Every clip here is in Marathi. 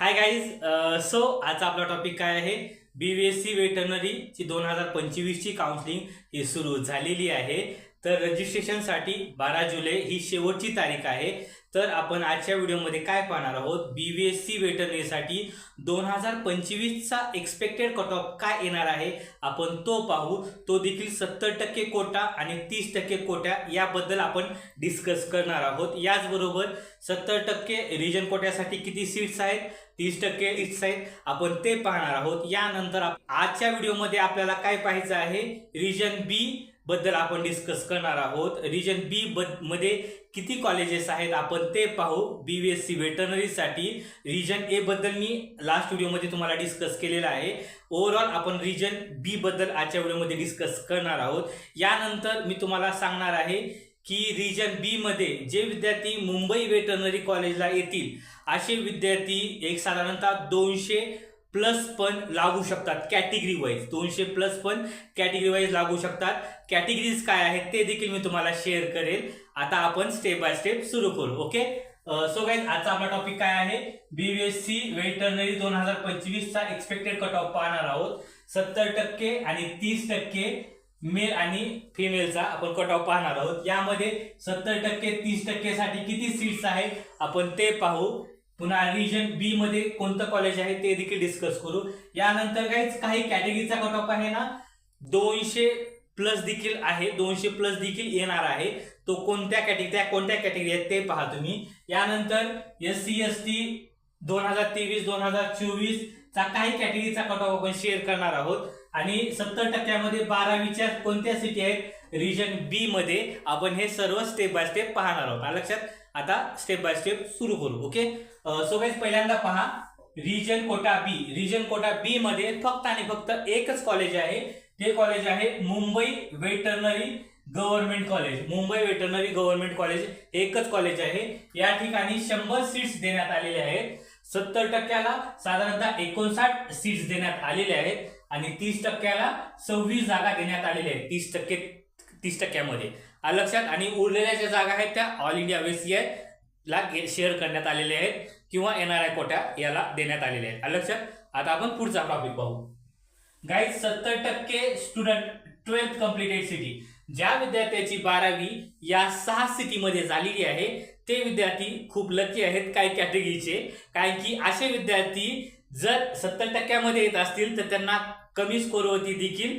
हाय गाईज सो आजचा आपला टॉपिक काय आहे? बी बी एस सी वेटरनरीची दोन हजार पंचवीसची काउन्सिलिंग ही सुरू झालेली आहे. तर रजिस्ट्रेशनसाठी बारा जुलै ही शेवटची तारीख आहे. तर आपण आजच्या व्हिडिओमध्ये काय पाहणार आहोत? बी बी एस सी वेटरनरीसाठी दोन हजार पंचवीसचा एक्सपेक्टेड कट ऑफ काय येणार आहे? आपण तो पाहू. तो देखील सत्तर टक्के कोटा आणि तीस टक्के कोट्या याबद्दल आपण डिस्कस करणार आहोत. याचबरोबर सत्तर टक्के रिजन कोट्यासाठी किती सीट्स आहेत? तीस टक्के सीट्स आहेत. आपण ते पाहणार आहोत. यानंतर आप- आजच्या व्हिडिओमध्ये आपल्याला काय पाहायचं आहे? रिजन बी बद्दल आपण डिस्कस करणार आहोत. रिजन बी मध्ये किती कॉलेजेस आहेत? आपण ते पाहू. बी बी एस सी वेटरनरीसाठी रिजन ए बद्दल मी लास्ट व्हिडिओमध्ये तुम्हाला डिस्कस केलेला आहे. ओव्हरऑल आपण रिजन बी बद्दल आजच्या व्हिडिओमध्ये डिस्कस करणार आहोत. यानंतर मी तुम्हाला सांगणार आहे की रिजन बी मध्ये जे विद्यार्थी मुंबई वेटरनरी कॉलेजला येतील असे विद्यार्थी एक साधारणतः दोनशे प्लस पण लागू शकतात कॅटेगरी वाईज दोनशे प्लस पण कॅटेगरी वाईज लागू शकतात. कॅटेगरीज काय आहेत ते देखील मी तुम्हाला शेअर करेल. आता आपण स्टेप बाय स्टेप सुरू करू ओके सो गाईज आजचा आपला टॉपिक काय आहे? बीबीएससी वेटरनरी दोन हजार पंचवीसचा एक्सपेक्टेड कट ऑफ पाहणार आहोत. सत्तर टक्के आणि तीस टक्के मेल आणि फिमेलचा आपण कट ऑफ पाहणार आहोत. यामध्ये सत्तर टक्के तीस टक्के साठी किती सीट्स आहेत? आपण ते पाहू. पुन्हा रिजन बी मध्ये कोणतं कॉलेज आहे ते देखील डिस्कस करू. यानंतर काहीच काही कॅटेगरीचा कट ऑफ आहे ना दोनशे प्लस देखील आहे दोनशे प्लस देखील येणार आहे. तो कोणत्या कॅटेगरी त्या कोणत्या कॅटेगरी आहेत ते पहा तुम्ही. यानंतर एस सी एस टी दोन हजार तेवीस दोन हजार चोवीस चा काही कॅटेगरीचा कट ऑफ आपण शेअर करणार आहोत. आणि सत्तर टक्क्यामध्ये बारावीच्या कोणत्या सिटी आहेत? रिजन बी मध्ये आपण हे सर्व स्टेप बाय स्टेप पाहणार आहोत. लक्षात? आता स्टेप बाय स्टेप सुरू करू ओके सो गाईज पहिल्यांदा पहा region quota B region quota B मध्ये फक्त आणि फक्त एकच कॉलेज आहे. ते कॉलेज आहे Mumbai veterinary government college Mumbai veterinary government college एकच कॉलेज आहे. या ठिकाणी शंभर सीट्स देण्यात आलेले आहेत. सत्तर टक्क्याला साधारणतः एकोणसाठ सीट्स देण्यात आलेले आहेत. आणि तीस टक्क्याला सव्वीस जागा देण्यात आलेल्या आहेत. तीस टक्के तीस टक्क्यामध्ये. लक्षात आणि उरलेल्या ज्या जागा आहेत त्या ऑल इंडिया आय ला शेअर करण्यात आलेल्या आहेत किंवा एन आर आय कोट्या याला देण्यात आलेल्या आहेत. लक्षात? आता आपण पुढचा टॉपिक पाहू. गाईड सत्तर टक्के स्टुडंट ट्वेल्थ कम्प्लिटेड सिटी ज्या विद्यार्थ्याची बारावी या सहा सिटीमध्ये झालेली आहे ते विद्यार्थी खूप लकी आहेत काही कॅटेगरीचे कारण की असे विद्यार्थी जर सत्तर टक्क्यामध्ये येत असतील तर त्यांना कमी स्कोरवरती देखील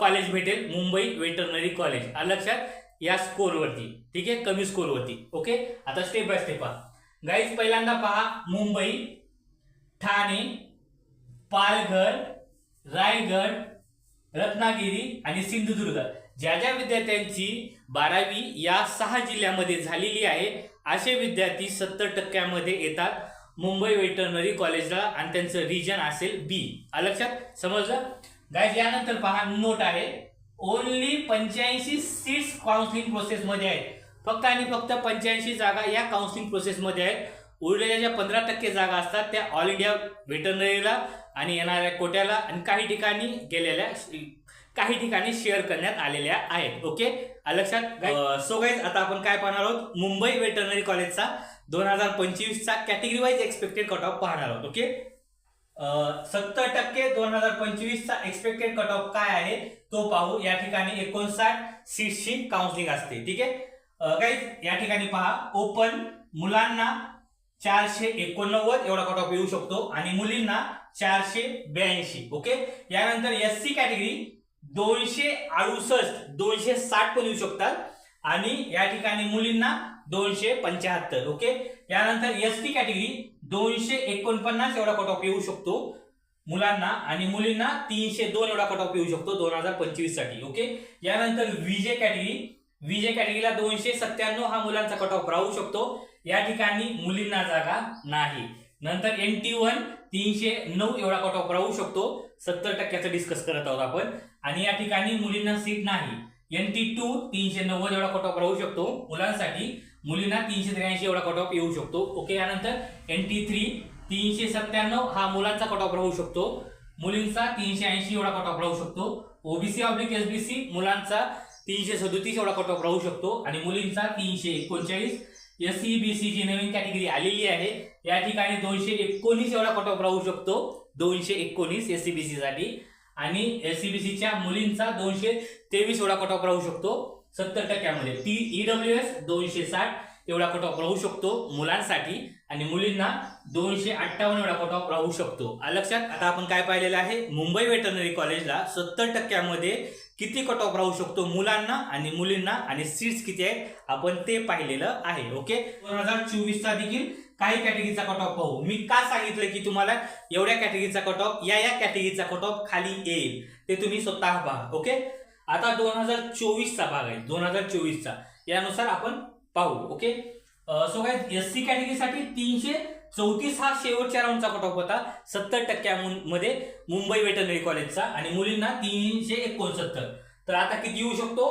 कॉलेज भेटेल मुंबई वेटरनरी कॉलेज लक्षात या स्कोरवरती ठीक आहे? कमी स्कोरवरती ओके? आता स्टेप बाय स्टेप पहा. गाईज पहिल्यांदा पहा मुंबई ठाणे पालघर रायगड रत्नागिरी आणि सिंधुदुर्ग. ज्या ज्या विद्यार्थ्यांची बारावी या सहा जिल्ह्यामध्ये झालेली आहे असे विद्यार्थी सत्तर टक्क्यामध्ये येतात मुंबई वेटरनरी कॉलेजला आणि त्यांचं रिजन असेल बी लक्षात? समजलं? गाईज यानंतर पहा नोट आहे. ओनली पंच्याऐंशी सीट्स काउन्सिलिंग प्रोसेसमध्ये आहेत. फक्त आणि फक्त पंच्याऐंशी जागा या काउन्सिलिंग प्रोसेसमध्ये आहेत. उरलेल्या ज्या पंधरा टक्के जागा असतात त्या ऑल इंडिया व्हेटनरीला आणि येणाऱ्या कोट्याला आणि काही ठिकाणी गेलेल्या काही ठिकाणी शेअर करण्यात आलेल्या आहेत. ओके लक्षात? सो गाईज आता आपण काय पाहणार आहोत? मुंबई वेटरनरी कॉलेजचा दोन हजार पंचवीसचा category wise expected cut off पाहणार आहोत. ओके सत्तर टक्के दोन हजार पंचवीसचा एक्सपेक्टेड कट ऑफ काय आहे तो पाहू. या ठिकाणी एकोणसाठ सीटची काउन्सिलिंग असते. ठीक आहे? काही या ठिकाणी पहा. ओपन मुलांना चारशे एकोणनव्वद एवढा कट ऑफ येऊ शकतो आणि मुलींना चारशे ब्याऐंशी. ओके? यानंतर एस सी कॅटेगरी दोनशे अडुसष्ट दोनशे साठ पण येऊ शकतात. आणि या ठिकाणी मुलींना दोनशे पंच्याहत्तर. ओके? यानंतर एस टी कॅटेगरी दोनशे एकोणपन्नास एवढा कट ऑफ येऊ शकतो मुलांना आणि मुलींना तीनशे दोन एवढा कट ऑफ येऊ शकतो दोन हजार पंचवीससाठी ओके यानंतर विजे कॅटेगरी विजे कॅटेगरीला दोनशे सत्त्याण्णव हा मुलांचा कट ऑफ राहू शकतो. या ठिकाणी मुलींना जागा नाही. नंतर एन टी वन तीनशे नऊ एवढा कट ऑफ राहू शकतो. सत्तर टक्क्याचं डिस्कस करत आहोत आपण. आणि या ठिकाणी मुलींना सीट नाही. एन टी टू तीनशे नव्वद एवढा कट ऑफ राहू शकतो मुलांसाठी. मुलींना तीनशे त्र्याऐंशी एवढा कट ऑफ येऊ शकतो. ओके यानंतर एन टी थ्री तीनशे सत्त्याण्णव हा मुलांचा कट ऑफ राहू शकतो. मुलींचा तीनशे ऐंशी एवढा कट ऑफ राहू शकतो. ओबीसी ऑब्लिक एसबीसी मुलांचा तीनशे सदोतीस एवढा कट ऑफ राहू शकतो. आणि मुलींचा तीनशे एकोणचाळीस. S C B C G नवीन कॅटेगरी आलेली आहे. या ठिकाणी दोनशे एकोणीस एवढा कट ऑफ राहू शकतो. दोनशे एकोणीस एससीबीसी साठी. आणि एससीबीसीच्या मुलींचा दोनशे तेवीस एवढा कट ऑफ राहू शकतो. सत्तर टक्क्यामध्ये. ती ईडब्ल्यू एस दोनशे साठ एवढा कट ऑफ राहू शकतो मुलांसाठी आणि मुलींना दोनशे अठ्ठावन्न एवढा कट ऑफ राहू शकतो. आ लक्षात? आता आपण काय पाहिलेलं आहे? मुंबई वेटरनरी कॉलेजला सत्तर टक्क्यामध्ये किती कट ऑफ राहू शकतो मुलांना आणि मुलींना आणि सीट्स किती आहेत? आपण ते पाहिलेलं आहे. ओके दोन हजार चोवीसचा देखील काही कॅटेगरीचा कट ऑफ पाहू. मी का सांगितलं की तुम्हाला एवढ्या कॅटेगरीचा कट ऑफ या या कॅटेगरीचा कट ऑफ खाली येईल. ते तुम्ही स्वतः पहा. ओके आता दोन हजार चोवीसचा भाग आहे. दोन हजार चोवीसचा. यानुसार आपण पाहू ओके? सो काय एस सी कॅटेगरीसाठी तीनशे चौतीस हा शेवटच्या राऊंडचा कट ऑफ होता. सत्तर टक्क्यामध्ये मुंबई वेटरनरी कॉलेजचा आणि मुलींना तीनशे एकोणसत्तर. तर आता किती येऊ शकतो?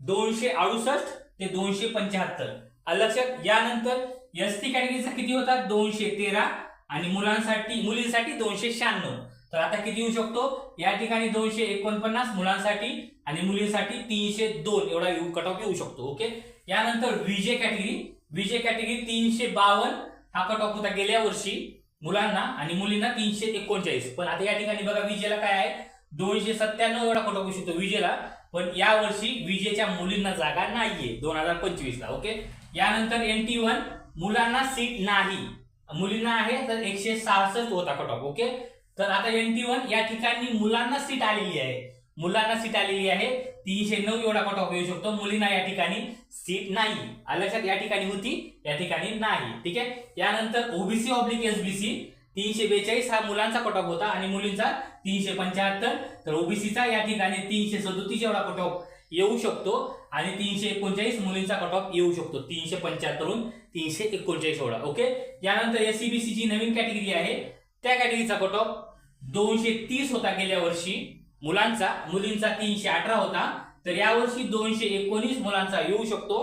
दोनशे अडुसष्ट ते दोनशे पंच्याहत्तर. लक्षात? यानंतर एस टी कॅटेगरीचा किती होता? दोनशे तेरा आणि मुलांसाठी मुलींसाठी दोनशे शहाण्णव. तर आता किती येऊ शकतो? या ठिकाणी दोनशे एकोणपन्नास मुलांसाठी आणि मुलींसाठी तीनशे दोन एवढा येऊ कट ऑफ येऊ शकतो ओके यानंतर विजे कॅटेगरी विजे कॅटेगरी तीनशे बावन्न. हा कट ऑफ होता गेल्या वर्षी मुलांना आणि मुलींना तीनशे एकोणचाळीस. पण आता या ठिकाणी बघा विजेला काय आहे? दोनशे सत्त्याण्णव एवढा कट ऑफ होऊ शकतो विजेला पण या वर्षी विजेच्या मुलींना जागा नाहीये दोन हजार पंचवीसला ओके यानंतर एन टी वन मुलांना सीट नाही. मुलींना आहे तर एकशे सहासष्ट होता कट ऑफ ओके तर आता एन टी वन या ठिकाणी मुलांना सीट आलेली आहे. मुलांना सीट आलेली आहे. तीनशे नऊ एवढा कट ऑफ येऊ शकतो. मुलींना या ठिकाणी सीट नाही. आलं लक्षात या ठिकाणी होती या ठिकाणी नाही. ठीक आहे? यानंतर ओबीसी ऑब्लिक एसबीसी तीनशे बेचाळीस हा मुलांचा कट ऑफ होता आणि मुलींचा तीनशे पंच्याहत्तर. तर ओबीसीचा या ठिकाणी तीनशे सदोतीस एवढा कट ऑफ येऊ शकतो आणि तीनशे एकोणचाळीस मुलींचा कट ऑफ येऊ शकतो. तीनशे पंच्याहत्तरहून तीनशे एकोणचाळीस एवढा. ओके यानंतर एससीबीसी जी नवीन कॅटेगरी आहे त्या कॅटेगरीचा कट ऑफ दोनशे तीस होता गेल्या वर्षी मुलांचा मुलींचा तीनशे अठरा होता. तर यावर्षी दोनशे एकोणीस मुलांचा येऊ शकतो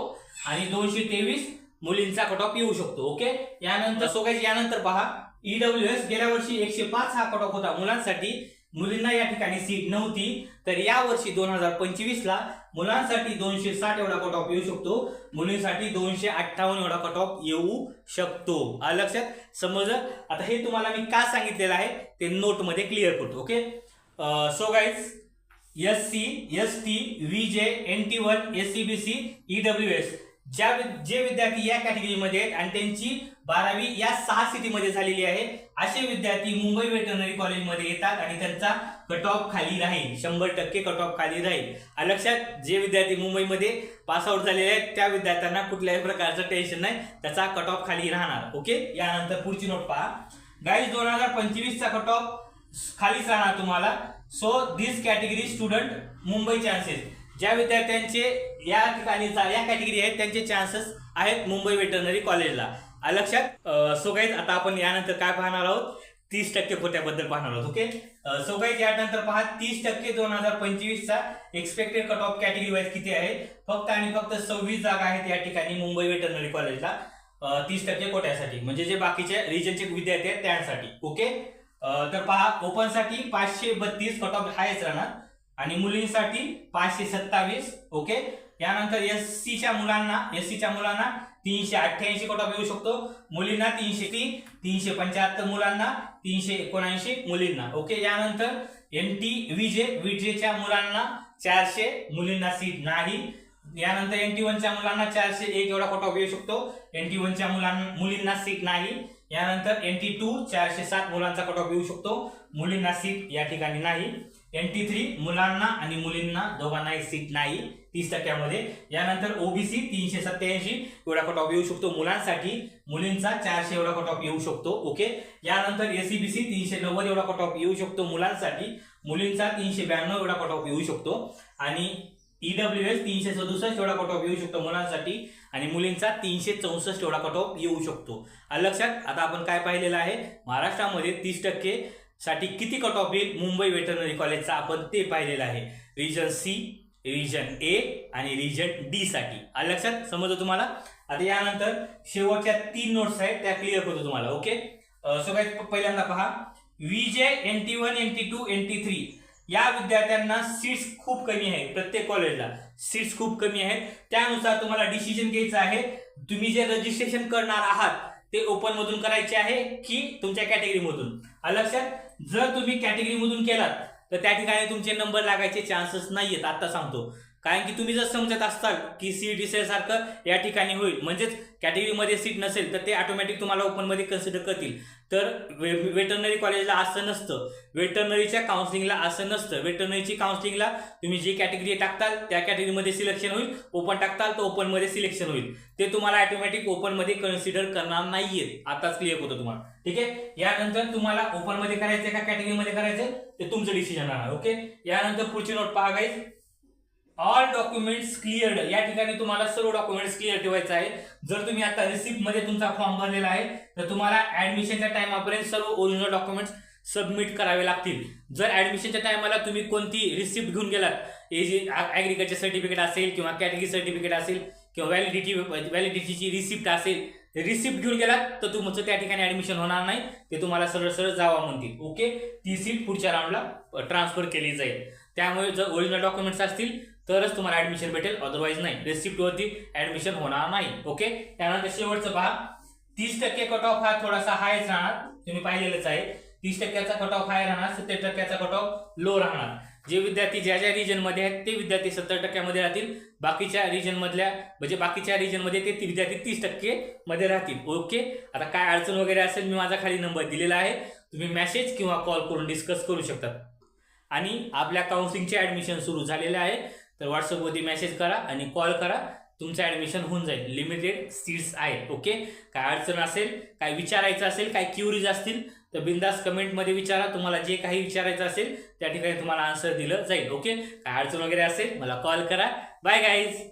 आणि दोनशे तेवीस मुलींचा कट ऑफ येऊ शकतो ओके यानंतर सोगायचे यानंतर पहा. ईडब्ल्यू एस गेल्या वर्षी एकशे पाच हा कट ऑफ होता मुलांसाठी. मुलींना या ठिकाणी सीट नव्हती. तर यावर्षी दोन हजार पंचवीसला मुलांसाठी दोनशे साठ एवढा कट ऑफ येऊ शकतो. मुलींसाठी दोनशे अठ्ठावन्न एवढा कट ऑफ येऊ शकतो. आलं लक्षात? समज आता हे तुम्हाला मी का सांगितलेलं आहे? ते नोटमध्ये क्लिअर करतो okay so guys S C S T V J N T one S C B C E W S ज्या वि- जे विद्यार्थी या कॅटेगरीमध्ये आहेत आणि त्यांची बारावी या सहा सिटीमध्ये झालेली आहे. असे विद्यार्थी मुंबई वेटरनरी कॉलेजमध्ये येतात आणि त्यांचा कट ऑफ खाली राहील. शंभर टक्के कट ऑफ खाली राहील. लक्षात जे विद्यार्थी मुंबईमध्ये पास आउट झालेले आहेत त्या विद्यार्थ्यांना कुठल्याही प्रकारचं टेन्शन नाही. त्याचा कट ऑफ खाली राहणार. ओके यानंतर पुढची नोट पहा. गाईज दोन हजार पंचवीसचा कट ऑफ खालीच राहणार तुम्हाला. So this category student Mumbai chances ज्या विद्यार्थ्यांचे या ठिकाणी या कॅटेगरी आहेत त्यांचे चान्सेस आहेत मुंबई वेटरनरी कॉलेजला लक्षात? सो गाईज आता आपण यानंतर काय पाहणार आहोत? तीस टक्के कोट्याबद्दल पाहणार आहोत ओके सो गाईज यानंतर पहा तीस टक्के दोन हजार पंचवीसचा expected cut off category wise किती आहे? फक्त आणि फक्त सव्वीस जागा आहेत या ठिकाणी मुंबई वेटरनरी कॉलेजला तीस टक्के कोट्यासाठी म्हणजे जे बाकीचे रिजनचे विद्यार्थी आहेत त्यांसाठी ओके तर पहा ओपनसाठी पाचशे बत्तीस कट ऑफ हायच राहणार आणि मुलींसाठी पाचशे सत्तावीस ओके यानंतर एस सीच्या मुलांना एस सीच्या मुलांना तीनशे अठ्ठ्याऐंशी कट ऑफ येऊ शकतो. मुलींना तीनशे तीन तीनशे पंच्याहत्तर मुलांना तीनशे एकोणऐंशी मुलींना. ओके यानंतर एन टी विजे विजेच्या मुलांना चारशे मुलींना सीट नाही. यानंतर एन टी वनच्या मुलांना चारशे एक एवढा कट ऑफ येऊ शकतो. एन टी वनच्या मुलांना मुलींना सीट नाही. यानंतर एन टी टू चारशे सात मुलांचा कट ऑफ येऊ शकतो. मुलींना सीट या ठिकाणी नाही. एन टी थ्री मुलांना आणि मुलींना दोघांनाही सीट नाही. तीस टक्क्यामध्ये. यानंतर ओबीसी तीनशे सत्याऐंशी एवढा कट ऑफ येऊ शकतो मुलांसाठी. मुलींचा चारशे एवढा कट ऑफ येऊ शकतो. ओके यानंतर एसीबीसी तीनशे नव्वद एवढा कटॉप ऑफ येऊ शकतो मुलांसाठी. मुलींचा तीनशे ब्याण्णव एवढा कट ऑफ येऊ शकतो. आणि ईडब्ल्यू एस तीनशे सदुसष्ट एवढा कट ऑफ येऊ शकतो मुलांसाठी. आणि मुलींचा तीनशे चौसष्ट एवढा कटॉप येऊ शकतो. लक्षात? आता आपण काय पाहिलेलं आहे? महाराष्ट्रामध्ये तीस टक्के साठी किती कट ऑफ येईल? मुंबई वेटरनरी कॉलेजचा आपण ते पाहिलेलं आहे. रिजन सी रिजन ए आणि रिजन डी साठी. आलं लक्षात? समजलं तुम्हाला? आता यानंतर शेवटच्या तीन नोट्स आहेत त्या क्लिअर करतो तुम्हाला ओके सो काय पहिल्यांदा पहा. J N T one N T two N T three या विद्यार्थ्यांना सीट्स खूप कमी आहेत प्रत्येक कॉलेजला सीट्स खूप कमी आहेत. त्यानुसार तुम्हाला डिसिजन घ्यायचं आहे. तुम्ही जे रजिस्ट्रेशन करणार आहात ते ओपन मधून करायचे आहे की तुमच्या कॅटेगरीमधून लक्षात? जर तुम्ही कॅटेगरी मधून केलात तर त्या ठिकाणी तुमचे नंबर लागायचे चान्सेस नाहीयेत. आता सांगतो. कारण की तुम्ही जर समजत असताल की सी सीईटी सारखं या ठिकाणी होईल म्हणजेच कॅटेगरीमध्ये सीट नसेल तर ते ऑटोमॅटिक तुम्हाला ओपनमध्ये कन्सिडर करतील. तर वे वेटरनरी कॉलेजला असं नसतं. वेटरनरीच्या काउन्सिलिंगला असं नसतं. वेटरनरीची काउन्सिलिंगला तुम्ही जी कॅटेगरी टाकताल त्या कॅटेगरीमध्ये सिलेक्शन होईल. ओपन टाकताल तर ओपनमध्ये सिलेक्शन होईल. ते तुम्हाला ऑटोमॅटिक ओपनमध्ये कन्सिडर करणार नाहीये आताच क्लिअर होतं तुम्हाला. ठीक आहे? यानंतर तुम्हाला ओपनमध्ये करायचं का कॅटेगरीमध्ये करायचं ते तुमचं डिसिजन राहणार ओके? यानंतर पुढची नोट पहा गाईज ऑल डॉक्युमेंट्स क्लिअर्ड या ठिकाणी तुम्हाला सर्व डॉक्युमेंट्स क्लिअर ठेवायचं आहे. जर तुम्ही आता रिसिप्टमध्ये तुमचा फॉर्म भरलेला आहे तर तुम्हाला ऍडमिशनच्या टायमापर्यंत सर्व ओरिजिनल डॉक्युमेंट्स सबमिट करावे लागतील. जर ऍडमिशनच्या टायमाला तुम्ही कोणती रिसिप्ट घेऊन गेलात एजी ॲग्रिकल्चर सर्टिफिकेट असेल किंवा कॅटेगरी सर्टिफिकेट असेल किंवा व्हॅलिडिटी व्हॅलिडिटीची रिसिप्ट असेल रिसिप्ट घेऊन गेलात तर तुमचं त्या ठिकाणी ऍडमिशन होणार नाही. ते तुम्हाला सरळ सरळ जावा म्हणतील. ओके ती सीट पुढच्या राऊंडला ट्रान्सफर केली जाईल. त्यामुळे जर ओरिजिनल डॉक्युमेंट्स असतील तरच तुम्हाला ऍडमिशन भेटेल. अदरवाईज नाही. रेसिप्टवरती ऍडमिशन होणार नाही. ओके त्यानंतर शेवटचं पहा. तीस टक्के कट ऑफ हा थोडासा हायच राहणार. तुम्ही पाहिलेलंच आहे. तीस टक्क्याचा कट ऑफ हाय राहणार. सत्तर टक्क्याचा कट ऑफ लो राहणार. जे विद्यार्थी ज्या ज्या रिजनमध्ये आहेत ते विद्यार्थी सत्तर टक्क्यामध्ये राहतील. बाकीच्या रिजन मधल्या म्हणजे बाकीच्या रिजनमध्ये ते विद्यार्थी तीस टक्के मध्ये राहतील. ओके आता काय अडचण वगैरे असेल मी माझा खाली नंबर दिलेला आहे. तुम्ही मेसेज किंवा कॉल करून डिस्कस करू शकतात आणि आपल्या काउन्सिलिंगचे ऍडमिशन सुरू झालेले आहे. तर व्हॉट्सअपवरती मेसेज करा आणि कॉल करा. तुमचं ॲडमिशन होऊन जाईल. लिमिटेड सीट्स आहेत. ओके काय अडचण असेल काय विचारायचं असेल काय क्युरीज असतील तर बिंदास कमेंटमध्ये विचारा. तुम्हाला जे काही विचारायचं असेल त्या ठिकाणी तुम्हाला आन्सर दिलं जाईल. ओके काय अडचण वगैरे असेल मला कॉल करा. Bye guys